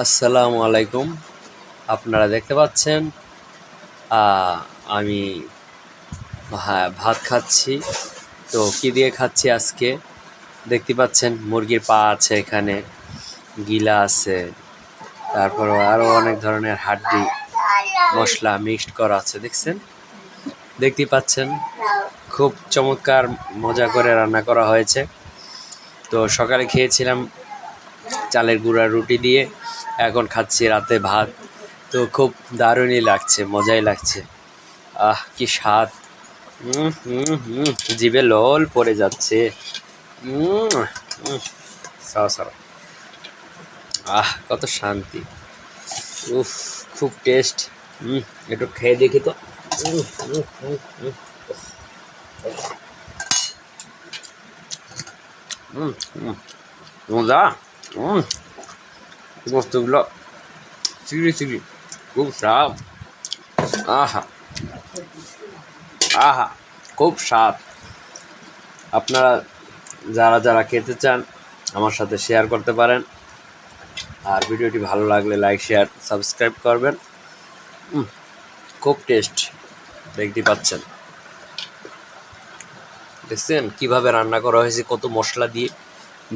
আসসালামু আলাইকুম। আপনারা দেখতে পাচ্ছেন আমি হ্যাঁ ভাত খাচ্ছি। তো কি দিয়ে খাচ্ছি আজকে? দেখতে পাচ্ছেন, মুরগির পা আছে এখানে, গিলা আছে তারপর আরও অনেক ধরনের হাড্ডি, মশলা মিক্সড করা আছে, দেখছেন? দেখতে পাচ্ছেন, খুব চমৎকার মজা করে রান্না করা হয়েছে। তো সকালে খেয়েছিলাম চালের গুঁড়া রুটি দিয়ে এখন খাচ্ছি রাতে ভাত। তো খুব দারুণই লাগছে, মজাই লাগছে। আহ, কি স্বাদ। জিভে লোল পড়ে যাচ্ছে। আহ, কত শান্তি। উফ, খুব টেস্ট। হুম একটু খেয়ে দেখি তো। মজা। হুম বস্তুগুলো চিংড়ি চিংড়ি খুব স্বাদ আহা আহা খুব স্বাদ আপনারা যারা যারা খেতে চান, আমার সাথে শেয়ার করতে পারেন। আর ভিডিওটি ভালো লাগলে লাইক শেয়ার সাবস্ক্রাইব করবেন। খুব টেস্ট দেখতে পাচ্ছেন। দেখছেন কীভাবে রান্না করা হয়েছে, কত মশলা দিয়ে।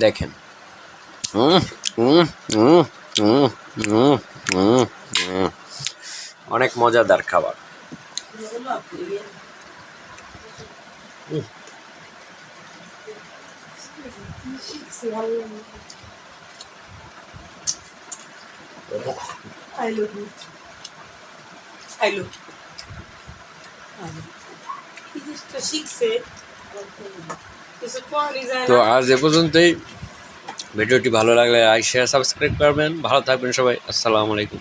দেখেন। অনেক মজাদার খাবার I love you. I love you. কিছুটা শিখছে কিছুক্ষণ ডিজাইন তো আজ এ পর্যন্তই ভিডিওটি ভালো লাগলে লাইক শেয়ার সাবস্ক্রাইব করবেন। ভালো থাকবেন সবাই। আসসালামু আলাইকুম।